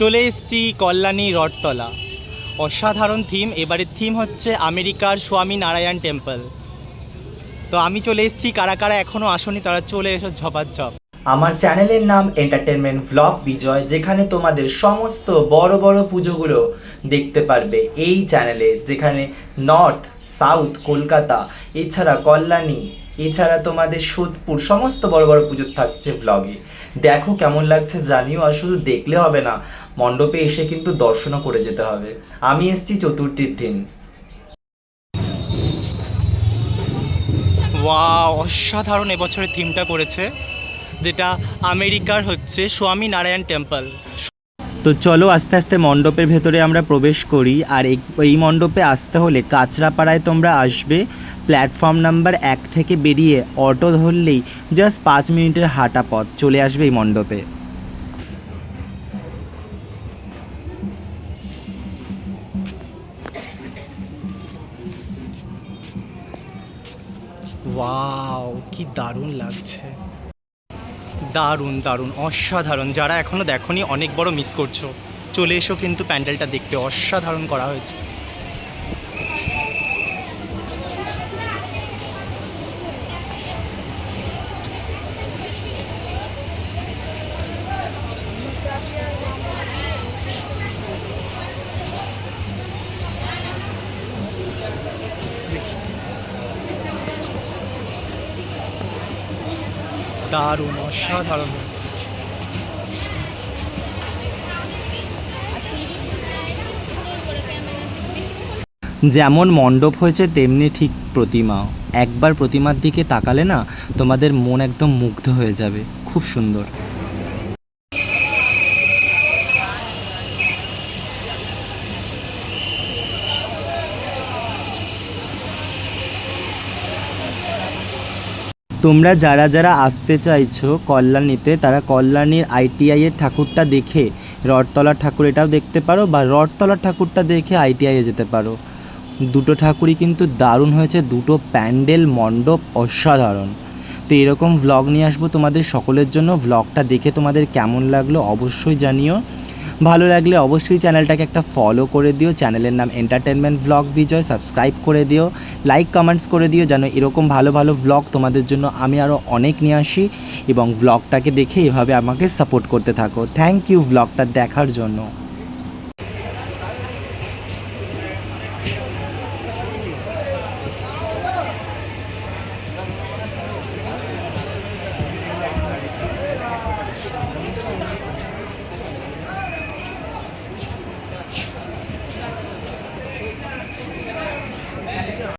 চলে এসেছি কল্যাণী রথতলা। অসাধারণ থিম এবারের থিম হচ্ছে আমেরিকার স্বামী নারায়ণ টেম্পল তো আমি চলে এসেছি, কারা কারা এখনও আসনি তারা চলে এসো ঝপাঝপ। আমার চ্যানেলের নাম এন্টারটেনমেন্ট ভ্লগ বিজয়, যেখানে তোমাদের সমস্ত বড় বড় পুজোগুলো দেখতে পারবে এই চ্যানেলে, যেখানে নর্থ সাউথ, কলকাতা, এছাড়া কল্যাণী, এছাড়া তোমাদের সোদপুর, সমস্ত বড় বড় পুজো থাকছে ব্লগে দেখো কেমন লাগছে, জানিও, আর শুধু দেখলে হবে না, মণ্ডপে এসে কিন্তু দর্শনও করে যেতে হবে। আমি এসেছি চতুর্থীর দিন। ওয়াও, অসাধারণ এবছরের থিমটা করেছে, যেটা আমেরিকার হচ্ছে স্বামী নারায়ণ টেম্পল তো চলো আস্তে আস্তে মণ্ডপের ভেতরে আমরা প্রবেশ করি। আর এই- মণ্ডপে আসতে হলে কাঁচরাপাড়ায় তোমরা আসবে। প্ল্যাটফর্ম নাম্বার এক থেকে বেরিয়ে অটো ধরলেই জাস্ট পাঁচ মিনিটের হাঁটা পথ। চলে আসবে এই মণ্ডপে। ওয়াও, কি দারুণ লাগছে। দারুণ দারুণ, অসাধারণ। যারা এখনও দেখনি, অনেক বড় মিস করছ। চলে এসো কিন্তু প্যান্ডেলটা দেখতে। অসাধারণ করা হয়েছে। দারুণ, অসাধারণ হয়েছে। যেমন মণ্ডপ হয়েছে, তেমনি ঠিক প্রতিমা। একবার প্রতিমার দিকে তাকালে না, তোমাদের মন একদম মুগ্ধ হয়ে যাবে। খুব সুন্দর। তোমরা যারা যারা আসতে চাইছো কল্যাণীতে, তারা কল্যাণীর আইটিআই এর ঠাকুরটা দেখে রডতলার ঠাকুর এটাও দেখতে পারো বা রডতলার ঠাকুরটা দেখে আইটিআইয়ে যেতে পারো। দুটো ঠাকুরই কিন্তু দারুণ হয়েছে, দুটো প্যান্ডেল, মণ্ডপ অসাধারণ। তো এরকম ভ্লগ নিয়ে আসব তোমাদের সকলের জন্য। ভ্লগটা দেখে তোমাদের কেমন লাগল অবশ্যই জানিও। ভালো লাগলে অবশ্যই চ্যানেলটাকে একটা ফলো করে দিও। চ্যানেলের নাম এন্টারটেনমেন্ট ব্লগ বিজয় সাবস্ক্রাইব করে দিও। লাইক কমেন্টস করে দিও যেন এরকম ভালো ভালো ব্লগ তোমাদের জন্য আমি আরও অনেক নিয়ে আসি এবং ব্লগটাকে দেখে এভাবে আমাকে সাপোর্ট করতে থাকো। থ্যাংক ইউ ব্লগটা দেখার জন্য।